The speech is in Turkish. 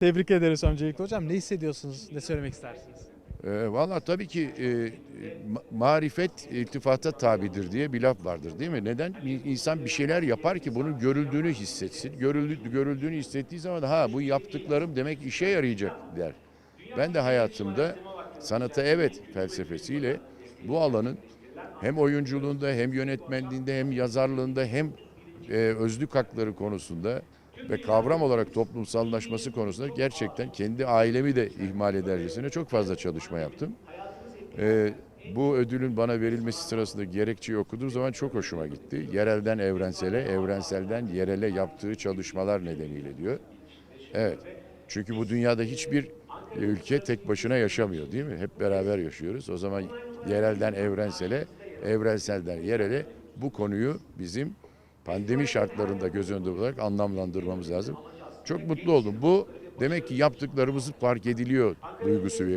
Tebrik ederiz öncelikle hocam. Ne hissediyorsunuz? Ne söylemek istersiniz? E, Valla tabii ki e, ma- marifet iltifata tabidir diye bir laf vardır değil mi? Neden? Bir insan bir şeyler yapar ki bunun görüldüğünü hissetsin. Görüldü, görüldüğünü hissettiği zaman ha bu yaptıklarım demek işe yarayacak der. Ben de hayatımda sanata evet felsefesiyle bu alanın hem oyunculuğunda hem yönetmenliğinde hem yazarlığında hem e, özlük hakları konusunda ve kavram olarak toplumsallaşması konusunda gerçekten kendi ailemi de ihmal edercesine çok fazla çalışma yaptım. E, bu ödülün bana verilmesi sırasında gerekçeyi okuduğum zaman çok hoşuma gitti. Yerelden evrensele, evrenselden yerele yaptığı çalışmalar nedeniyle diyor. Evet. Çünkü bu dünyada hiçbir ülke tek başına yaşamıyor değil mi? Hep beraber yaşıyoruz. O zaman yerelden evrensele, evrenselden yerele bu konuyu bizim pandemi şartlarında göz önünde olarak anlamlandırmamız lazım. Çok mutlu oldum. Bu demek ki yaptıklarımız fark ediliyor duygusu veriyor.